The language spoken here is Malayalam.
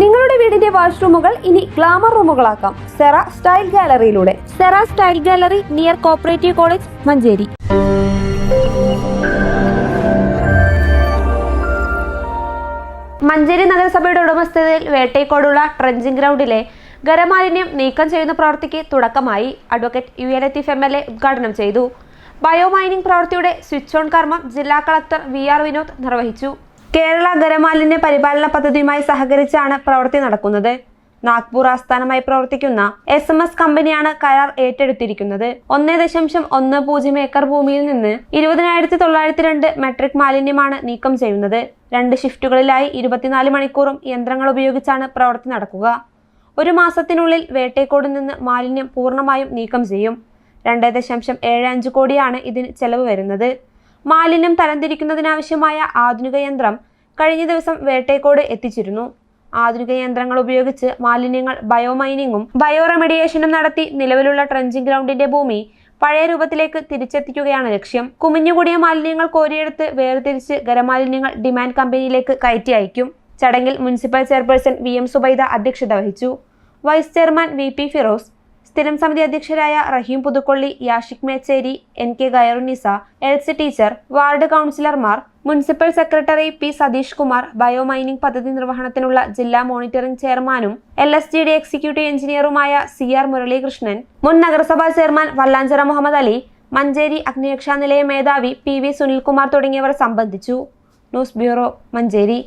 നിങ്ങളുടെ വീടിന്റെ വാഷ്റൂമുകൾ ഇനി ഗ്ലാമർ റൂമുകളാക്കാം. Sera style ഗാലറിയിലൂടെ. Sera style gallery near cooperative college Manjeri. Manjeri നഗരസഭയുടെ ഉടമസ്ഥതയിൽ വേട്ടയ്ക്കോടുള്ള ട്രഞ്ചിങ് ഗ്രൗണ്ടിലെ ഖരമാലിന്യം നീക്കം ചെയ്യുന്ന പ്രവൃത്തിക്ക് തുടക്കമായി advocate U N Latheef M L A ഉദ്ഘാടനം ചെയ്തു. ബയോമൈനിംഗ് പ്രവൃത്തിയുടെ സ്വിച്ച് ഓൺ കർമ്മം ജില്ലാ കളക്ടർ വി ആർ വിനോദ് നിർവഹിച്ചു. കേരള ഖരമാലിന്യ പരിപാലന പദ്ധതിയുമായി സഹകരിച്ചാണ് പ്രവൃത്തി നടക്കുന്നത്. നാഗ്പൂർ ആസ്ഥാനമായി പ്രവർത്തിക്കുന്ന എസ് എം എസ് കമ്പനിയാണ് കരാർ ഏറ്റെടുത്തിരിക്കുന്നത്. ഒന്നേ ദശാംശം ഒന്ന് പൂജ്യം ഏക്കർ ഭൂമിയിൽ നിന്ന് ഇരുപതിനായിരത്തി തൊള്ളായിരത്തി രണ്ട് മെട്രിക് മാലിന്യമാണ് നീക്കം ചെയ്യുന്നത്. രണ്ട് ഷിഫ്റ്റുകളിലായി ഇരുപത്തിനാല് മണിക്കൂറും യന്ത്രങ്ങൾ ഉപയോഗിച്ചാണ് പ്രവൃത്തി നടക്കുക. ഒരു മാസത്തിനുള്ളിൽ വേട്ടേക്കോട് നിന്ന് മാലിന്യം പൂർണമായും നീക്കം ചെയ്യും. രണ്ട് ദശാംശം ഏഴ് അഞ്ച് കോടിയാണ് ഇതിന് ചെലവ് വരുന്നത്. മാലിന്യം തരംതിരിക്കുന്നതിനാവശ്യമായ ആധുനിക യന്ത്രം കഴിഞ്ഞ ദിവസം വേട്ടേക്കോട് എത്തിച്ചിരുന്നു. ആധുനിക യന്ത്രങ്ങൾ ഉപയോഗിച്ച് മാലിന്യങ്ങൾ ബയോമൈനിങ്ങും ബയോ റെമഡിയേഷനും നടത്തി നിലവിലുള്ള ട്രഞ്ചിങ് ഗ്രൗണ്ടിന്റെ ഭൂമി പഴയ രൂപത്തിലേക്ക് തിരിച്ചെത്തിക്കുകയാണ് ലക്ഷ്യം. കുമിഞ്ഞുകൂടിയ മാലിന്യങ്ങൾ കോരിയെടുത്ത് വേർതിരിച്ച് ഖരമാലിന്യങ്ങൾ ഡിമാൻഡ് കമ്പനിയിലേക്ക് കയറ്റി അയക്കും. ചടങ്ങിൽ municipal chairperson V M Zubaida അധ്യക്ഷത വഹിച്ചു. Vice chairman V P Firoz സ്ഥിരം സമിതി അധ്യക്ഷരായ Raheem Puthukkolli Yashik Mecheri N K Khairunnisa L C teacher ward കൗൺസിലർമാർ municipal secretary P Satheesh Kumar biomining പദ്ധതി നിർവഹണത്തിനുള്ള ജില്ലാ മോണിറ്ററിംഗ് ചെയർമാനും L S G D executive എഞ്ചിനീയറുമായ C R Muralikrishnan മുൻ നഗരസഭാ ചെയർമാൻ വല്ലാഞ്ചിറ മുഹമ്മദ് അലി മഞ്ചേരി അഗ്നിരക്ഷാ നിലയ മേധാവി പി വി സുനിൽകുമാർ തുടങ്ങിയവർ സംബന്ധിച്ചു. News bureau Manjeri.